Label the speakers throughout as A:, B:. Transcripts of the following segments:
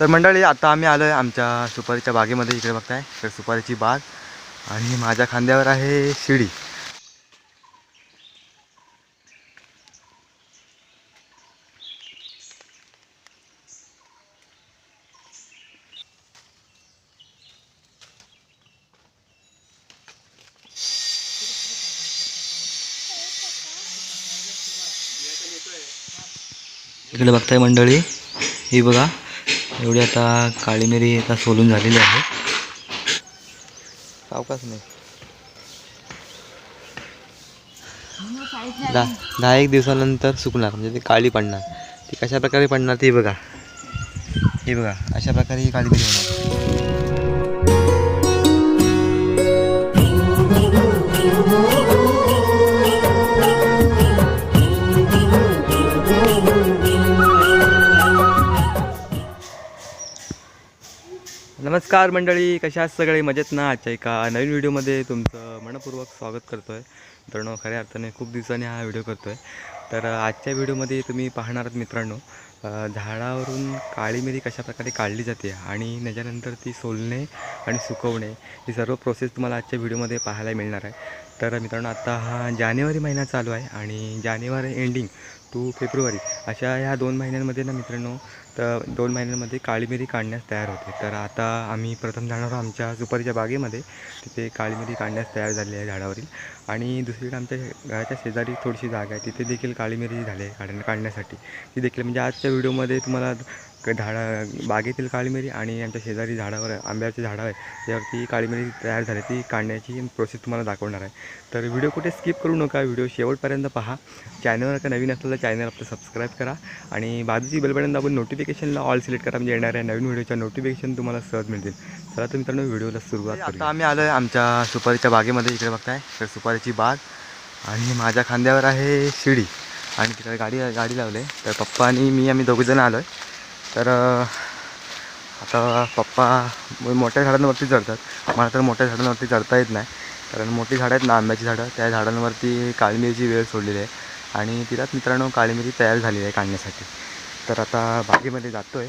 A: तर मंडळी आता आम्ही आलो आहे आमच्या सुपारीच्या बागेमध्ये. इकडे बघताय तर सुपारीची बाग आणि माझ्या खांद्यावर आहे शिडी. इकडे बघताय मंडळी ही बघा. एवढी आता काळी मिरी आता सोलून झालेली आहे. सावकाच नाही दहा दहा एक दिवसानंतर सुकणार म्हणजे ती काळी पडणार. ती कशा प्रकारे पडणार ती बघा. ही बघा अशा प्रकारे ही काळी मिरी होणार. नमस्कार मंडळी कशा सगळे? मजेत ना? आजच्या एका नवीन व्हिडिओमध्ये तुमचं मनपूर्वक स्वागत करतो आहे मित्रांनो खऱ्या अर्थाने खूप दिवसांनी हा व्हिडिओ करतो आहे तर आजच्या व्हिडिओमध्ये तुम्ही पाहणार आहात मित्रांनो झाडावरून काळी मिरी कशाप्रकारे काढली जाते आणि त्याच्यानंतर ती सोलणे आणि सुकवणे ही सर्व प्रोसेस तुम्हाला आजच्या व्हिडिओमध्ये पाहायला मिळणार आहे. तर मित्रांनो आत्ता हा जानेवारी महिना चालू आहे आणि जानेवारी एंडिंग टू फेब्रुवारी अशा ह्या दोन महिन्यांमध्ये ना मित्रांनो तर दोन महिन्यांमध्ये काळी मिरी काढण्यास तयार होते. तर आता आम्ही प्रथम जाणार आहोत आमच्या सुपारीच्या बागेमध्ये. तिथे काळी मिरी काढण्यास तयार झाली आहे झाडावरील. आणि दुसरीकडे आमच्या घराच्या शेजारी थोडीशी जागा आहे. तिथे देखील काळी मिरी झाली आहे काढण्या काढण्यासाठी. ती देखील म्हणजे आजच्या व्हिडिओमध्ये तुम्हाला क- झाडा बागेतील काळी मिरी आणि आमच्या शेजारी झाडावर आंब्याचे झाडं आहे त्यावरती काळी मिरी तयार झाली. ती काढण्याची प्रोसेस तुम्हाला दाखवणार आहे. तर व्हिडिओ कुठे स्किप करू नका. व्हिडिओ शेवटपर्यंत पहा. चॅनलवर का नवीन असलं तर चॅनल आपलं सबस्क्राईब करा. आणि बाजूची बेलबटन दाबून नोटिफिकेशनला ऑल सिलेक्ट करा. म्हणजे येणाऱ्या नवीन व्हिडिओच्या नोटिफिकेशन तुम्हाला सहज मिळतील. चला तर मित्रांनो व्हिडिओला सुरुवात आता आम्ही आलो आहे आमच्या सुपारीच्या बागेमध्ये. इकडे बघताय. तर सुपारीची बाग. आणि माझ्या खांद्यावर आहे शिडी. आणि तिकडे गाडी गाडी लावले. तर पप्पा आणि मी आम्ही दोघंजण आलो आहे तर आता पप्पा मोठ्या झाडांवरती चढतात. मला तर मोठ्या झाडांवरती चढता येत नाही. कारण मोठी झाडं आहेत ना आंब्याची झाडं. त्या झाडांवरती काळी मिरीची वेळ सोडलेली आहे. आणि तिलाच मित्रांनो काळी मिरी तयार झालेली आहे काढण्यासाठी. तर आता बागेमध्ये जातो आहे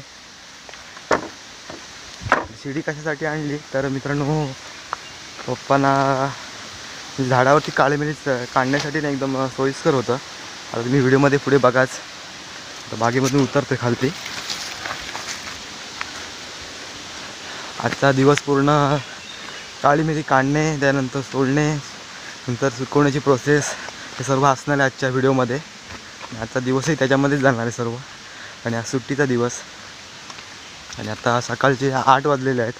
A: शिडी कशासाठी आणली? तर मित्रांनो पप्पांना झाडावरती काळी मिरी च- काढण्यासाठी ना एकदम सोयीस्कर होतं. आता तुम्ही व्हिडिओमध्ये पुढे बघाच. तर बागेमधून उतरते खालती. आजचा दिवस पूर्ण काळी मिरी काढणे त्यानंतर सोडणे नंतर सुकवण्याची प्रोसेस हे सर्व असणार आहे आजच्या व्हिडिओमध्ये आणि आजचा दिवसही त्याच्यामध्येच जाणार आहे सर्व. आणि आज सुट्टीचा दिवस. आणि आता सकाळचे आठ वाजलेले आहेत.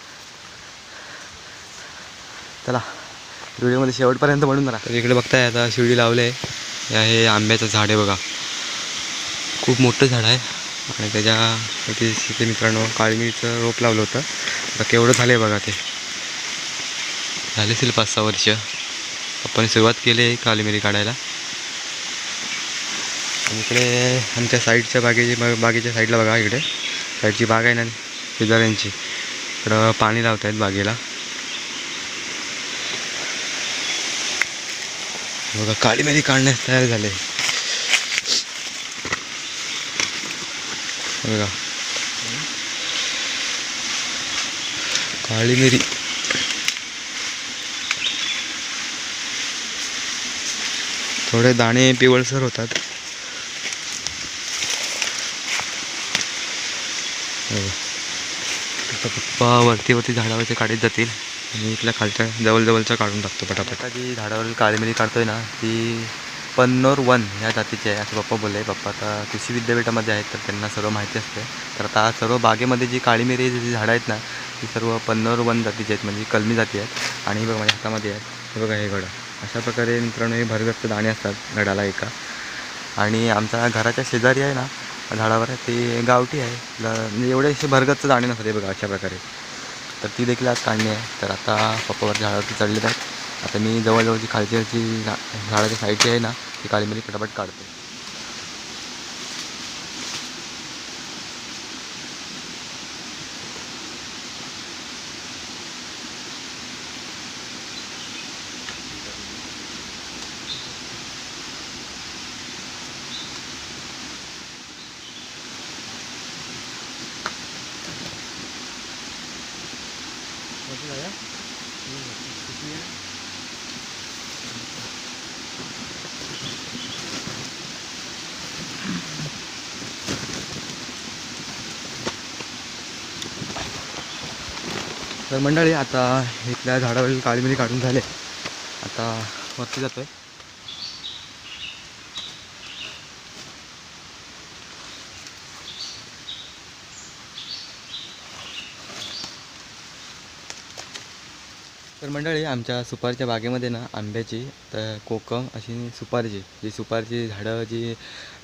A: चला व्हिडिओमध्ये शेवटपर्यंत म्हणून राहा. तर इकडे बघताय आता शिडी लावले. आहे हे आंब्याचं झाड आहे बघा. खूप मोठं झाड आहे. आणि त्याच्या इथे तिथे मित्रांनो काळी मिरीचं रोप लावलं होतं. आता केवढं झालं आहे बघा ते. झाले असेल पाच सहा वर्ष. आपण सुरुवात केली आहे काळी मिरी काढायला इकडे आमच्या साईडच्या बागेची बागेच्या साईडला बघा इकडे. साईडची बाग आहे ना शेजाऱ्यांची. तर पाणी लावत आहेत बागेला. बघा काळी मिरी काढण्यास तयार झाले. बघा. काळी मिरी थोडे दाणे पिवळसर होतात. आता पप्पा वरती वरती झाडावरचे काढत जातील. आणि इथल्या खालच्या जवळजवळच्या काढून टाकतो पटापट. जी झाडावरील काळी मिरी काढतोय ना ती पन्नोर वन ह्या जातीची आहे असं पप्पा बोलले. पप्पा आता कृषी विद्यापीठामध्ये आहेत तर त्यांना सर्व माहिती असते. तर आता सर्व बागेमध्ये जी काळी मिरी जी झाडं आहेत ना ती सर्व पन्नोर वन जातीचे आहेत म्हणजे कलमी जाती आहेत आणि हे बघा माझ्या हातामध्ये आहे हे बघा हे घडं. अशा प्रकारे मित्रांनो हे भरगच्च दाणे असतात घडाला एका. आणि आमच्या घराच्या शेजारी आहे ना झाडावर ते गावठी आहे. म्हणजे एवढे असे भरगच्च दाणे नसतात हे बघा अशा प्रकारे. तर ती देखील आज काढणी आहे. तर आता पप्पावर झाडावरती चढलेत आहेत. आता मी जवळजवळची खालची जी झा झाडाच्या साईडची आहे ना ती काळी मिरी काढतो. तर मंडळी आता इथल्या झाडावरील काळी मिरी काढून झाले. आता वरती आहे तर मंडळी आमच्या सुपारीच्या बागेमध्ये ना आंब्याची तर कोकम अशी सुपारीची जी सुपारीची झाडं जी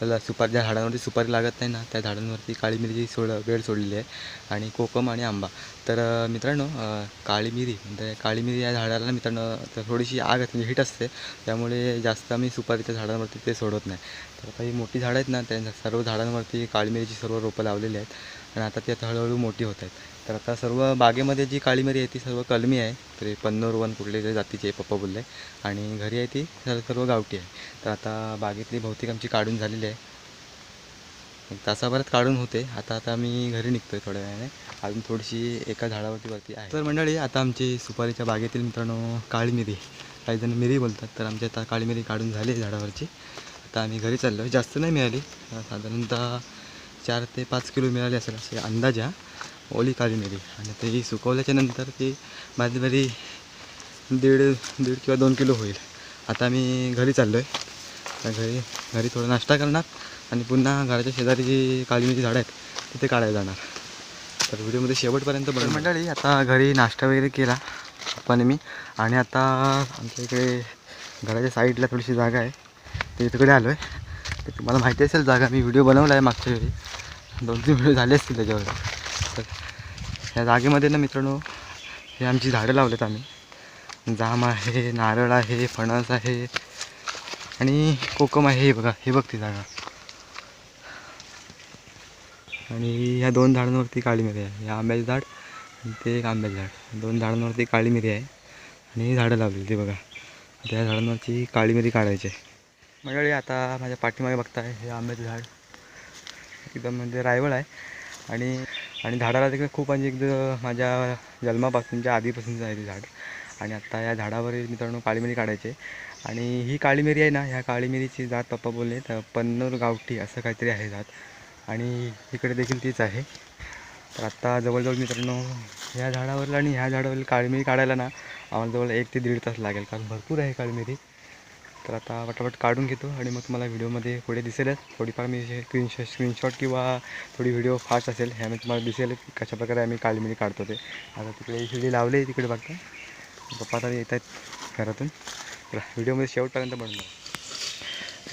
A: ल- सुपारीच्या झाडांवरती सुपारी लागत नाही ना त्या झाडांवरती काळी मिरीची सोड वेळ सोडलेली आहे आणि कोकम आणि आंबा. तर मित्रांनो काळी मिरी म्हणजे काळी मिरी या झाडाला मित्रांनो तर थोडीशी आग असते म्हणजे हिट असते त्यामुळे जास्त आम्ही सुपारीच्या झाडांवरती ते सोडत नाही. तर काही मोठी झाडं आहेत ना त्या सर्व झाडांवरती काळी मिरीची सर्व रोपं लावलेली आहेत आणि आता ते आता हळूहळू मोठी होत आहेत. तर आता सर्व बागेमध्ये जी काळी मिरी आहे ती सर्व कलमी आहे. तर पन्नूर वन कुठले तरी जातीची आहे पप्पा बोलले. आणि घरी आहे ती सर्व सर्व गावठी आहे. तर आता बागेतली बहुतेक आमची काढून झालेली आहे. एक तासाभरात काढून होते. आता आता मी घरी निघतोय थोड्या वेळाने. अजून थोडीशी एका झाडावरती वरती आहे. तर मंडळी आता आमची सुपारीच्या बागेतील मित्रांनो काळी मिरी काही जण मिरी बोलतात. तर आमची आता काळी मिरी काढून झाली आहे झाडावरची. आता आम्ही घरी चाललो जास्त नाही मिळाली. साधारणतः चार ते पाच किलो मिळाली असेल असे अंदाज आहे. ओली काळी मिरी आणि ती सुकवल्याच्या नंतर ती माझी बरी दीड दीड किंवा दोन किलो होईल. आता आम्ही घरी चाललो आहे घरी घरी थोडा नाश्ता करणार आणि पुन्हा घराच्या शेजारी जी काळी मिरी झाडं आहेत तिथे काढायला जाणार. तर व्हिडिओमध्ये शेवटपर्यंत बघ मंडळी आता घरी नाश्ता वगैरे केला पण मी. आणि आता आमच्या इकडे घराच्या साईडला थोडीशी जागा आहे. ते तिकडे आलो आहे ते तुम्हाला माहिती असेल जागा मी व्हिडिओ बनवला आहे मागच्या वेळी. दोन तीन व्हिडिओ झाले असतील त्याच्यावर. तर या जागेमध्ये ना मित्रांनो हे आमची झाडं लावलेत आम्ही. जाम आहे नारळ आहे फणस आहे आणि कोकम आहे. हे बघा हे बघ ती जागा. आणि ह्या दोन झाडांवरती काळी मिरी आहे. हे आंब्याचं झाड आणि ते एक आंब्याचं झाड. दोन झाडांवरती काळी मिरी आहे आणि झाडं लावलेली ते बघा. त्या झाडांवरची काळी मिरी काढायची आहे. मंडळी आता माझ्या पाठीमागे बघताय हे आंब्याचं झाड. एकदम म्हणजे रायवळ आहे. आणि आणि झाडाला तिकडे खूप म्हणजे एकदम माझ्या जन्मापासूनच्या आधीपासूनचं आहे ते झाड. आणि आत्ता या झाडावरील मित्रांनो काळीमिरी काढायचे आणि ही काळीमिरी आहे ना ह्या काळीमिरीची जात पप्पा बोलले तर पन्नूर गावठी असं काहीतरी आहे जात. आणि इकडे देखील तीच आहे. तर आत्ता जवळजवळ मित्रांनो ह्या झाडावरला आणि ह्या झाडावरील काळीमिरी काढायला ना आम्हाला जवळ एक ते दीड तास लागेल. कारण भरपूर आहे काळीमिरी. तर आता पटापट काढून घेतो आणि मग तुम्हाला व्हिडिओमध्ये पुढे दिसेलच. थोडीफार मी स्क्रीनशॉट स्क्रीनशॉट किंवा थोडी व्हिडिओ फास्ट असेल ह्याने तुम्हाला दिसेल कशाप्रकारे आम्ही काळी काढतो ते. आता तिकडे शिडी लावले तिकडे बघता. पप्पा तर येत आहेत घरातून. तर व्हिडिओमध्ये शेवटपर्यंत बनलो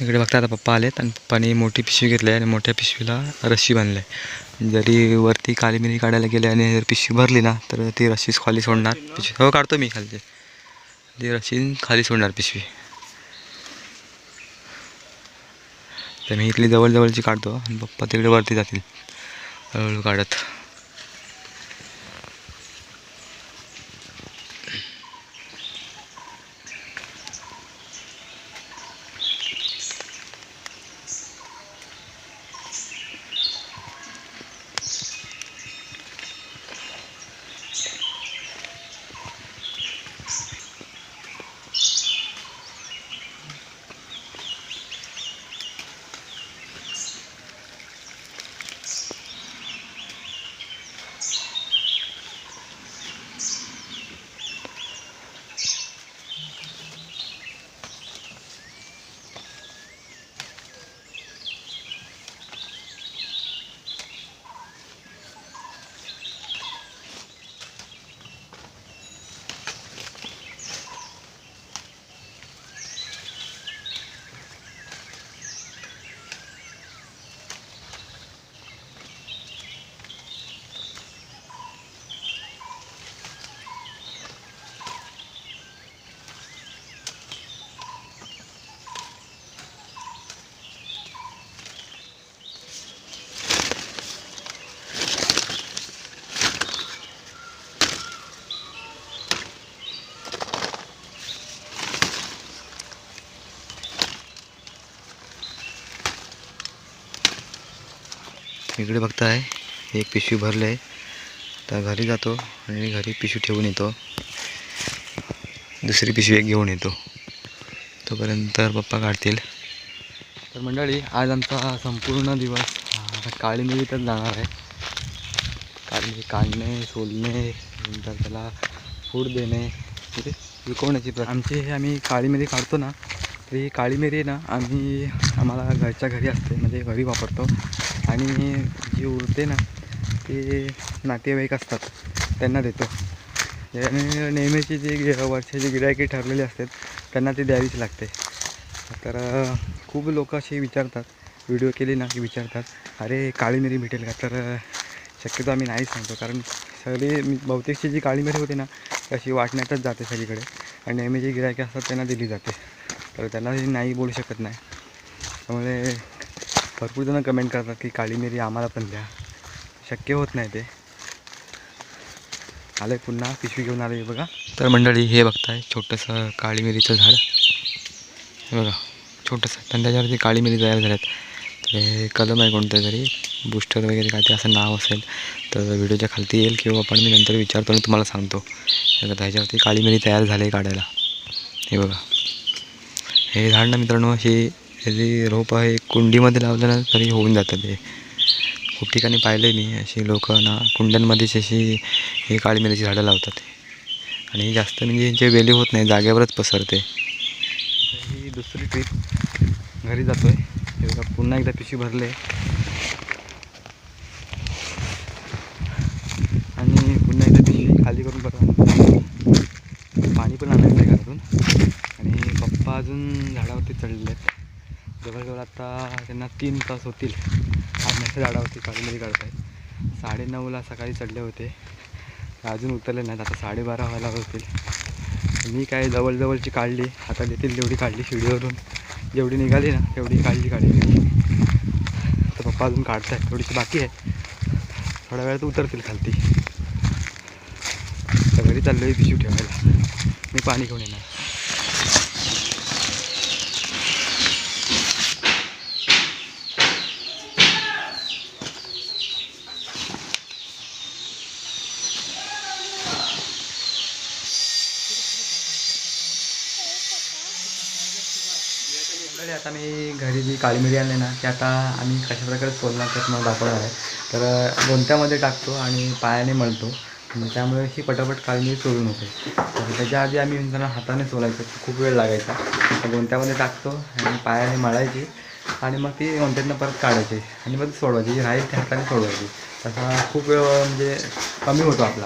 A: इकडे बघता आता पप्पा आलेत आणि पप्पाने मोठी पिशवी घेतली आहे आणि मोठ्या पिशवीला रस्सी बांधली आहे. जरी वरती काळीमिरी काढायला गेले आणि जर पिशवी भरली ना तर ती रस्सीच खाली सोडणार. पिशवी हो काढतो मी खालचे. ती रस्सी खाली सोडणार पिशवी. तर मी इथली जवळजवळची काढतो आणि पप्पा तिकडे वरती जातील. हळूहळू काढत. इकडे बघताय एक पिशवी भरले आहे. तर घरी जातो आणि घरी पिशवी ठेवून येतो. दुसरी पिशवी एक घेऊन येतो. तोपर्यंत पप्पा काढतील. तर मंडळी आज आमचा संपूर्ण दिवस हा काळी मिरीतच जाणार आहे. काळी काढणे सोलणे नंतर त्याला फूड देणे. म्हणजे विकवण्याची प्र आमची हे आम्ही काळी मिरी काढतो ना तरी काळी मिरी ना आम्ही आम्हाला घरच्या घरी असते म्हणजे घरी वापरतो. आणि जी उरते ना ते नातेवाईक असतात त्यांना देतो. आणि नेहमीची जी वर्षाची गिरायकी ठरलेली असतात त्यांना ती द्यावीच लागते. तर खूप लोक असे विचारतात व्हिडिओ केले ना? की विचारतात अरे काळी मिरी भेटेल का? तर शक्यतो आम्ही नाही सांगतो कारण सगळी बहुतेकशी जी काळी मिरी होते ना ती अशी वाटण्यातच जाते सगळीकडे. आणि नेहमी जी गिरायकी असतात त्यांना दिली जाते. तर त्यांना नाही बोलू शकत नाही. त्यामुळे भरपूरजणं कमेंट करतात की काळी मिरी आम्हाला पण द्या. शक्य होत नाही ते. आलं पुन्हा पिशवी घेऊन आलं बघा. तर मंडळी हे बघताय छोटंसं काळी मिरीचं झाड. हे बघा छोटंसं पण त्याच्यावरती काळी मिरी तयार झाल्यात. तर हे कलम आहे कोणतं तरी बूस्टर वगैरे काय ते असं नाव असेल. तर व्हिडिओच्या खालती येईल किंवा पण मी नंतर विचारतो आणि तुम्हाला सांगतो. त्याच्यावरती काळी मिरी तयार झाली आहे काढायला. हे बघा. हे झाड ना मित्रांनो हे जे रोप आहे कुंडीमध्ये लावलं ना तरी होऊन जातं ते. खूप ठिकाणी पाहिले मी अशी लोक ना कुंड्यांमध्येच अशी ही काळी मिरीची झाडं लावतात. आणि जास्त म्हणजे जे वेली होत नाही जागेवरच पसरते. ही दुसरी ट्रीप घरी जातो आहे पुन्हा एकदा पिशवी भरले. आणि पुन्हा एकदा पिशवी खाली करून परत पाणी पण आणायचं आहे घरातून. आणि पप्पा अजून झाडावरती चढलेले आहेत जवळजवळ आता त्यांना तीन तास होतील. आम्ही झाडावरती काढलेली काढत साडे साडेनऊला सकाळी चढले होते. अजून उतरले नाहीत आता साडेबारा व्हायला होतील. मी काय जवळजवळची काढली आता देतील तेवढी काढली शिडीवरून जेवढी निघाली ना तेवढी काढली काढली तर पप्पा अजून काढताय थोडीशी बाकी आहे. थोड्या वेळात उतरतील खालती. तर घरी चाललो आहे पिशू ठेवायला. मी पाणी घेऊन येणार मंडळी, आता मी घरी जी काळी मिरी आणली ना ती आता आम्ही कशा प्रकारे सोलणार ते तुम्हाला दाखवणार आहे. तर लोणच्यामध्ये गोंत्यामध्ये टाकतो आणि पायाने मळतो. मग त्यामुळे ही पटापट काळी मिरी सोलून होते. तर त्याच्या आधी आम्ही त्यांना हाताने सोलायचं. खूप वेळ लागायचा. तर गोंत्यामध्ये टाकतो आणि पायाने मळायची. आणि मग ती गोंत्यातनं परत काढायची. आणि मग ती सोडवायची. जी राहील ती हाताने सोडवायची. तसा खूप वेळ म्हणजे कमी होतो आपला.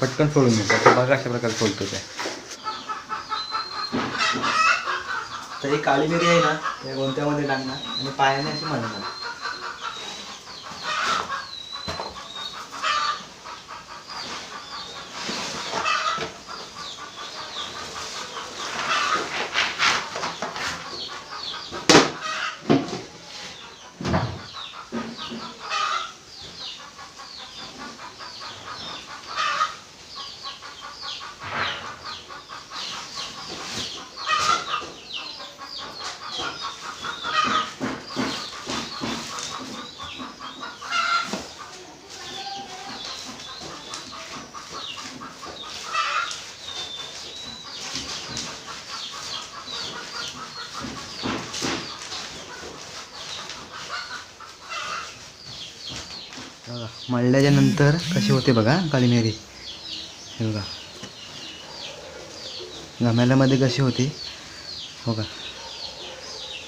A: पटकन सोडून घेतो बघा अशा प्रकारे सोलतो ते. तर ही काळी मिरी आहे ना त्या गोंत्यामध्ये टाकणार आणि पायाने अशी म्हणणार. बघा नंतर कशी होते बघा काळी मिरी हे बघा. गमेल्यामध्ये कशी होती? हो का?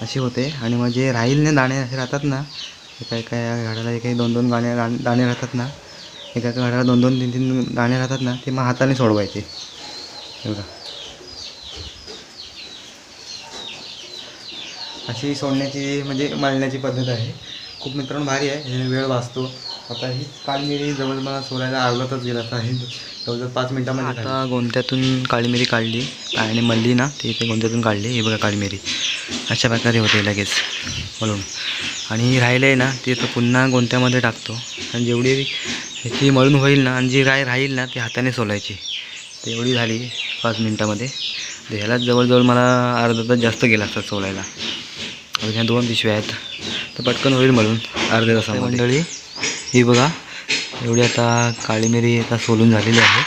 A: अशी होते. आणि मग जे राहील ना दाणे असे राहतात ना एका एका झाडाला एक दोन दोन गाणे दाणे दाणे राहतात ना एका एका झाडाला दोन दोन तीन तीन दाणे राहतात ना ते मग हाताने सोडवायचे. हे बघा. अशी सोडण्याची म्हणजे मांडण्याची पद्धत आहे. खूप मित्रांनो भारी आहे. हे वेळ वाचतो. आता ही काळी मिरी जवळ मला सोडायला अर्धा तास गेला आता आहे जवळजवळ पाच मिनिटामध्ये आता गोंत्यातून काळी मिरी काढली. आणि मल्ली ना ती इथे गोंत्यातून काढली. हे बघा काळी मिरी अशा प्रकारे होते लगेच म्हणून आणि ही राहिलं आहे ना ती आता पुन्हा गोंत्यामध्ये टाकतो. आणि जेवढी ती मळून होईल ना आणि जी राय राहील ना ती हाताने सोलायची. तर एवढी झाली पाच मिनटामध्ये. तर ह्यालाच जवळजवळ मला अर्धा तास जास्त गेला असता सोलायला. ह्या दोन पिशव्या आहेत. तर पटकन होईल म्हणून अर्ध्या तासामध्ये. मंडळी ही बघा एवढी आता काळी मिरी आता सोलून झालेली आहे.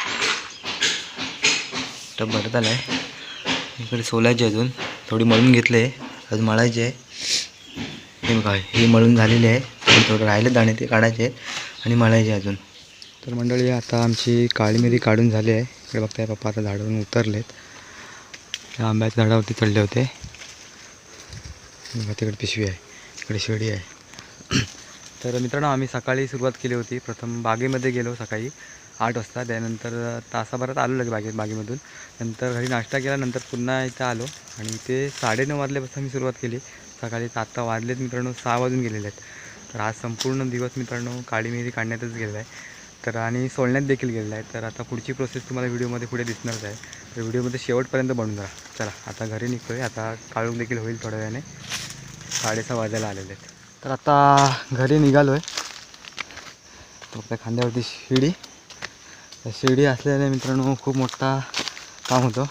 A: तर भरत आला आहे इकडे सोलायची अजून. थोडी मळून घेतली. आहे अजून मळायची आहे. हे बघा ही मळून झालेली आहे. थोडं थोडं राहिले दाणे ते काढायचे आहेत आणि मळायचे अजून. तर मंडळी आता आमची काळी मिरी काढून झाली आहे. इकडे बघताय पप्पा आता झाडावरून उतरलेत. त्या आंब्याच्या झाडावरती चढले होते. बघा तिकडे पिशवी आहे. इकडे शेडी आहे. तर मित्रांनो आम्ही सकाळी सुरुवात केली होती. प्रथम बागेमध्ये गेलो सकाळी आठ वाजता. त्यानंतर तासाभरात आलो लगे बागे बागेमधून. नंतर घरी नाश्ता केला. नंतर पुन्हा इथं आलो. आणि इथे साडेनऊ वाजल्यापासून मी सुरुवात केली. सकाळी आता वाजलेत मित्रांनो. सहा वाजून गेलेले आहेत. तर आज संपूर्ण दिवस मित्रांनो काळी मिरी काढण्यातच गेलेला आहे. तर आणि सोलण्यात देखील गेलेला आहे. तर आता पुढची प्रोसेस तुम्हाला व्हिडिओमध्ये पुढे दिसणारच आहे. तर व्हिडिओमध्ये शेवटपर्यंत बनून राहा. चला आता घरी निघतो आहे आता काढून देखील होईल थोड्या वेळाने. साडेसहा वाजायला आलेले आहेत. तर आता घरी निघालो आहे तर आपल्या खांद्यावरती शिडी. त्या शिडी असल्याने मित्रांनो खूप मोठा काम होतं.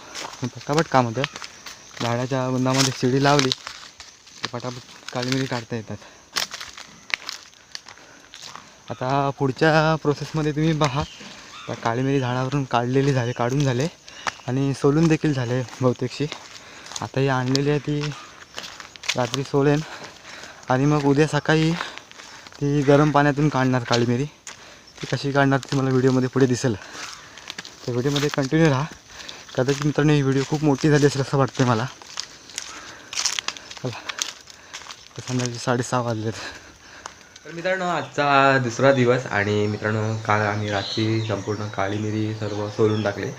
A: पटापट काम होतं. झाडाच्या बुंदामध्ये शिडी लावली तर पटापट काळमिरी काढता येतात. आता पुढच्या प्रोसेसमध्ये तुम्ही पहा त्या काळीमिरी झाडावरून काढलेली झाले काढून झाले आणि सोलून देखील झाले बहुतेकशी. आता ही आणलेली आहे ती. रात्री सोलेन. आणि मग उद्या सकाळी ती गरम पाण्यातून काढणार काळी मिरी. ती कशी काढणार ती मला व्हिडिओमध्ये पुढे दिसेल. तर व्हिडिओमध्ये कंटिन्यू राहा. कदाचित मित्रांनो ही व्हिडिओ खूप मोठी झाली असेल असं वाटते मला. संध्याकाळी साडेसहा वाजले तर मित्रांनो आजचा दुसरा दिवस आणि मित्रांनो काल आम्ही रात्री संपूर्ण काळी मिरी सर्व सोलून टाकले.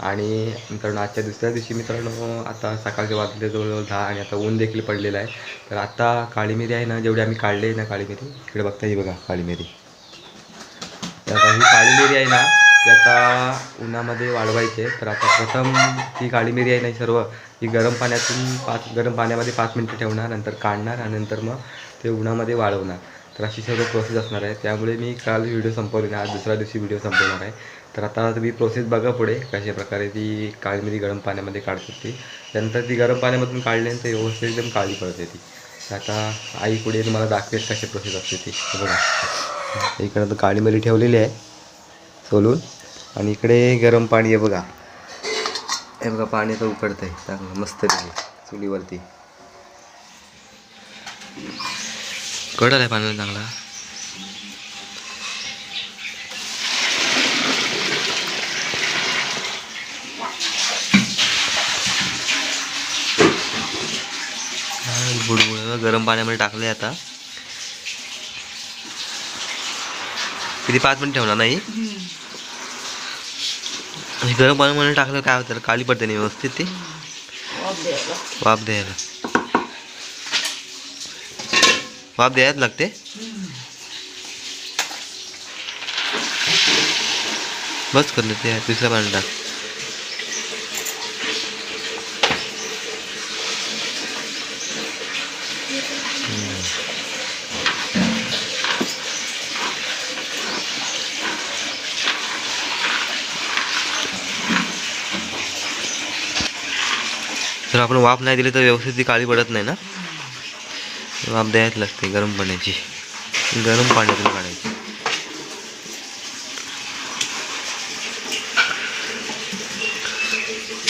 A: आणि मित्रांनो आजच्या दुसऱ्या दिवशी मित्रांनो आता सकाळचे वाजले जवळजवळ दहा आणि आता ऊन देखील पडलेलं आहे. तर आता काळी मिरी आहे ना जेवढी आम्ही काढले ना काळी मिरी इकडे बघता ही बघा काळी मिरी तर आता ही काळी मिरी आहे ना ती आता उन्हामध्ये वाळवायची आहे. तर आता प्रथम ही काळी मिरी आहे ना सर्व ही गरम पाण्यातून पाच गरम पाण्यामध्ये पाच मिनटं ठेवणार नंतर काढणार आणि नंतर मग ते उन्हामध्ये वाळवणार. तर अशी सर्व प्रोसेस असणार आहे. त्यामुळे मी काल व्हिडिओ संपवली नाही आज दुसऱ्या दिवशी व्हिडिओ संपवणार आहे. तर आता तुम्ही प्रोसेस बघा पुढे कशा प्रकारे ती काळी गरम पाण्यामध्ये काढतात ती. त्यानंतर ती गरम पाण्यामधून काढल्यानंतर व्यवस्थित एकदम काळी पडते ती. तर आता आई पुढे तुम्हाला दाखवेल कशी प्रोसेस असते ती. बघा. इकडं तर काळीमध्ये ठेवलेली आहे सोलून. आणि इकडे गरम पाणी आहे बघा. हे बघा पाणी तर उकडतं आहे चांगलं मस्त चुलीवरती. कडल आहे पाण्याला चांगला? बुडबुड गरम पाण्यामध्ये टाकले आता. किती पाच मिनिट ठेवणार नाही? आणि गरम पाण्यामध्ये टाकलं काय होतं? काली पडते नाही व्यवस्थित ती. वाफ द्यायला. वाफ द्यायलाच लागते? बस करले ते दुसऱ्या पाण्यात टाक जर आपण वाफ नाही दिली तर व्यवस्थित ती काळी पडत नाही ना? वाफ द्यायच लागते गरम पाण्याची. गरम पाण्यातून काढायची.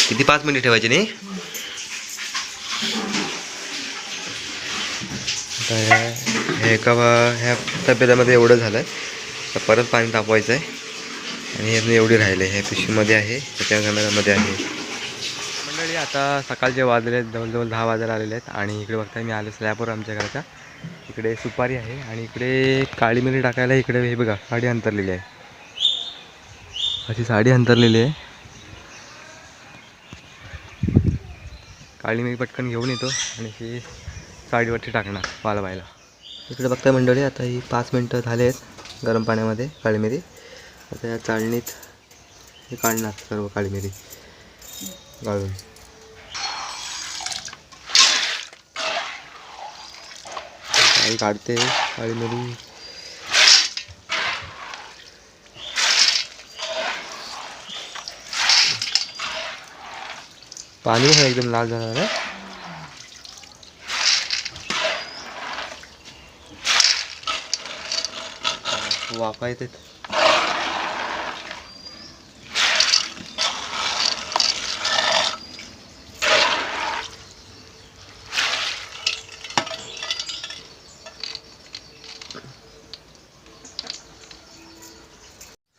A: किती पाच मिनिट ठेवायची नाही? ह्या- हे एका बा- ह्या तब्येतामध्ये एवढं झालं आहे परत पाणी तापवायचं आहे आणि यातनं एवढी राहिले ह्या पिशवीमध्ये आहे त्याच्या घरामध्ये आहे. मंडळी आता सकाळचे वाजले आहेत जवळजवळ दहा वाजायला आलेले आहेत आणि इकडे बघताय मी आलो स्लॅबवर आमच्या घराच्या. इकडे सुपारी आहे आणि इकडे काळी मिरी टाकायला इकडे हे बघा साडी अंतरलेली आहे. अशी साडी अंतरलेली आहे. काळी मिरी पटकन घेऊन येतो आणि ही साडीवरती टाकणार पाला बायला इकडे बघताय मंडळी आता ही पाच मिनटं झाले आहेत गरम पाण्यामध्ये काळी मिरी. आता या चाळणीत हे काढणार सर्व काळी मिरी. गाळून. आई काढते काळी मिरी. पाणी आहे एकदम लाल जाणार आहे वाफा येते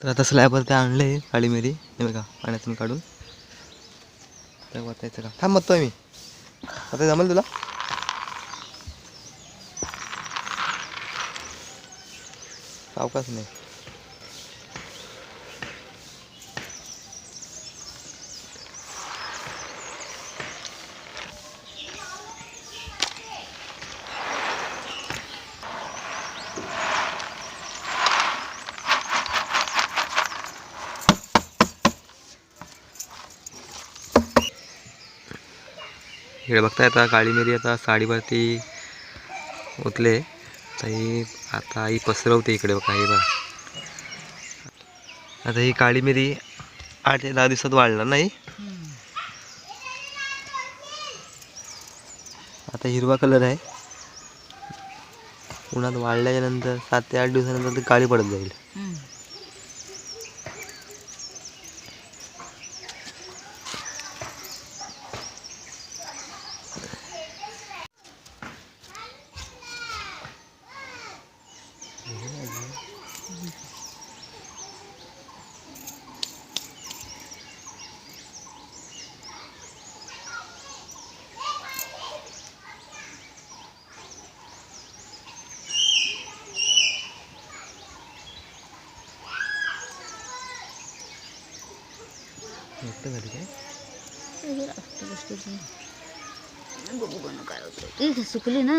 A: तर आता स्लॅबवर ते आणले काळी मिरी हे बघा पाण्यातून काढून. तर वाचायचं का थांब म्हणतोय मी. आता जमेल तुला? सावकाच नाही. इकडे बघताय आता काळी मिरी आता साडीवरती ओतले. तर ही आता ही पसरवते इकडे बघा हे बघा. आता ही काळी मिरी आठ ते दहा दिवसात वाढणार नाही. आता हिरवा कलर आहे. उन्हात वाळल्याच्या नंतर सात ते आठ दिवसानंतर ती काळी पडत जाईल मोठं झाली काय
B: बघू बनू काय होतं ठीक सुकली ना?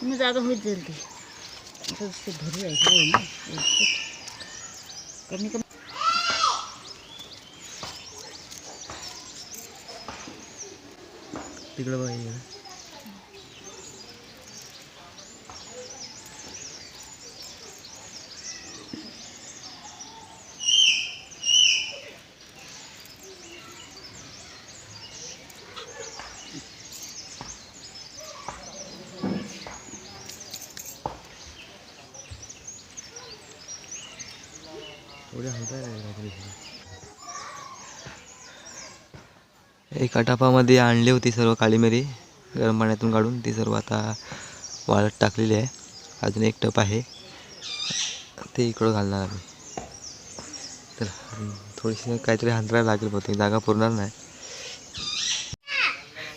B: तुम्ही जागा होत जाईल ती आता ते भरू आहे ना? व्यवस्थित. कमी कमी.
A: तिकडं बघा इकडं. उद्या हलकाय नाही काहीतरी. एका टपामध्ये आणली होती सर्व काळी मिरी गरम पाण्यातून काढून. ती सर्व आता वाळत टाकलेली आहे. अजून एक टप आहे. ते इकडं घालणार आम्ही तर थोडीशी काहीतरी हंतरायला लागेल बहुतेक. जागा पुरणार नाही.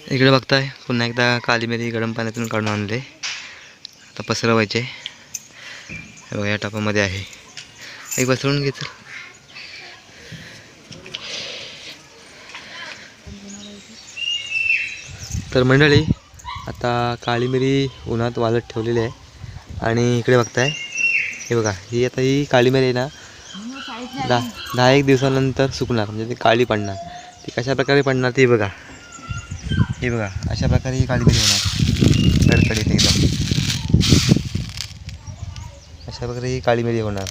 A: इकडे बघताय पुन्हा एकदा काळी मिरी गरम पाण्यातून काढून आणले. आता पसरवायचे. बघा या टपामध्ये आहे. एक पसरवून घेतलं तर मंडळी आता काळी मिरी उन्हात वाळत ठेवलेली आहे आणि इकडे बघताय. हे बघा ही आता ही काळी मिरी आहे ना दहा दहा एक दिवसानंतर सुकणार म्हणजे ती काळी पडणार. ती कशा प्रकारे पडणार ती बघा. ही बघा अशा प्रकारे ही काळी मिरी होणार. कडकडीत एकदम. अशा प्रकारे ही काळी मिरी होणार.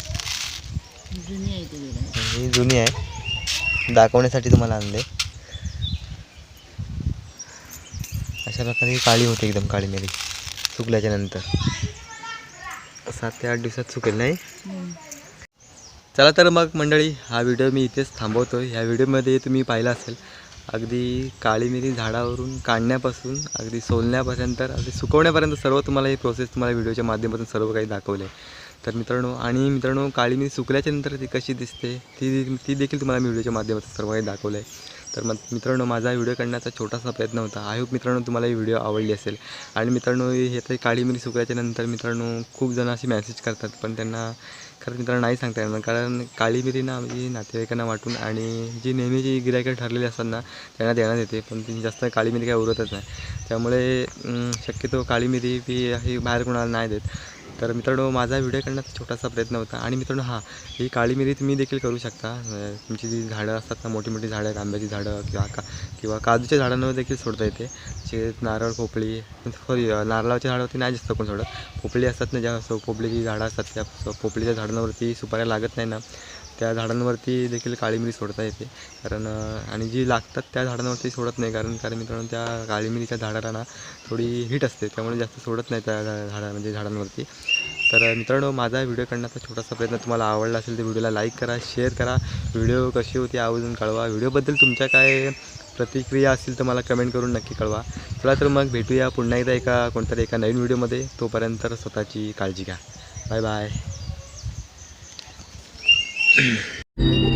A: ही जुनी आहे. दाखवण्यासाठी तुम्हाला आणले. अशा प्रकारे काळी होते एकदम काळी मिरी. सुकल्याच्या नंतर. सात ते आठ दिवसात सुकेल नाही? चला तर मग मंडळी हा व्हिडिओ मी इथेच थांबवतो ह्या व्हिडिओमध्ये तुम्ही पाहिला असेल अगदी काळी मिरी झाडावरून काढण्यापासून अगदी सोलण्यापर्यंत अगदी सुकवण्यापर्यंत सर्व तुम्हाला ही प्रोसेस तुम्हाला व्हिडिओच्या माध्यमातून सर्व काही दाखवलं आहे तर मित्रांनो आणि मित्रांनो काळी मिरी सुकल्याच्या नंतर ती कशी दिसते ती ती देखील तुम्हाला मी व्हिडिओच्या माध्यमातून सर्व काही दाखवलं आहे तर मग मित्रांनो माझा व्हिडिओ काढण्याचा छोटासा प्रयत्न होता. आय होप मित्रांनो तुम्हाला ही व्हिडिओ आवडली असेल. आणि मित्रांनो हे तर काळी मिरी सुकल्याच्या नंतर मित्रांनो खूप जण अशी मॅसेज करतात पण त्यांना खरंच मित्रांनो नाही सांगता येणार. कारण काळी मिरी ना म्हणजे नातेवाईकांना वाटून आणि जी नेहमी जी गिरायकं ठरलेली असतात ना त्यांना देण्यात येते. पण ती जास्त काळी मिरी काही उरतच नाही. त्यामुळे शक्यतो काळी मिरी बी ही बाहेर कोणाला नाही देत. तर मित्रांनो माझा व्हिडिओ करण्याचा छोटासा प्रयत्न होता. आणि मित्रांनो हां ही काळी मिरी तुम्ही देखील करू शकता. तुमची जी झाडं असतात ना मोठी मोठी झाडं आहेत आंब्याची झाडं किंवा का किंवा काजूच्या झाडांवर देखील सोडता येते. जे नारळ पोपळी सॉरी नारळाच्या झाडावरती नाही जास्त कोण सोडत. पोपळी असतात ना ज्या पोपळीची झाडं असतात त्या पोपळीच्या झाडांवरती सुपाऱ्या लागत नाही ना त्या झाडांवरती देखील काळी मिरी सोडता येते. कारण आणि जी लागतात त्या झाडांवरती सोडत नाही. कारण कारण मित्रांनो त्या काळी मिरीच्या झाडाला ना थोडी हीट असते. त्यामुळे जास्त सोडत नाही त्या झाडा म्हणजे झाडांवरती. तर मित्रांनो माझा व्हिडिओ करण्याचा छोटासा प्रयत्न तुम्हाला आवडला असेल तर व्हिडिओला लाईक करा शेअर करा. व्हिडिओ कशी होती आवर्जून कळवा. व्हिडिओबद्दल तुमच्या काय प्रतिक्रिया असतील तर मला कमेंट करून नक्की कळवा. चला तर मग भेटूया पुन्हा एकदा एका कोणतरी एका नवीन व्हिडिओमध्ये तोपर्यंत स्वतःची काळजी घ्या. Bye bye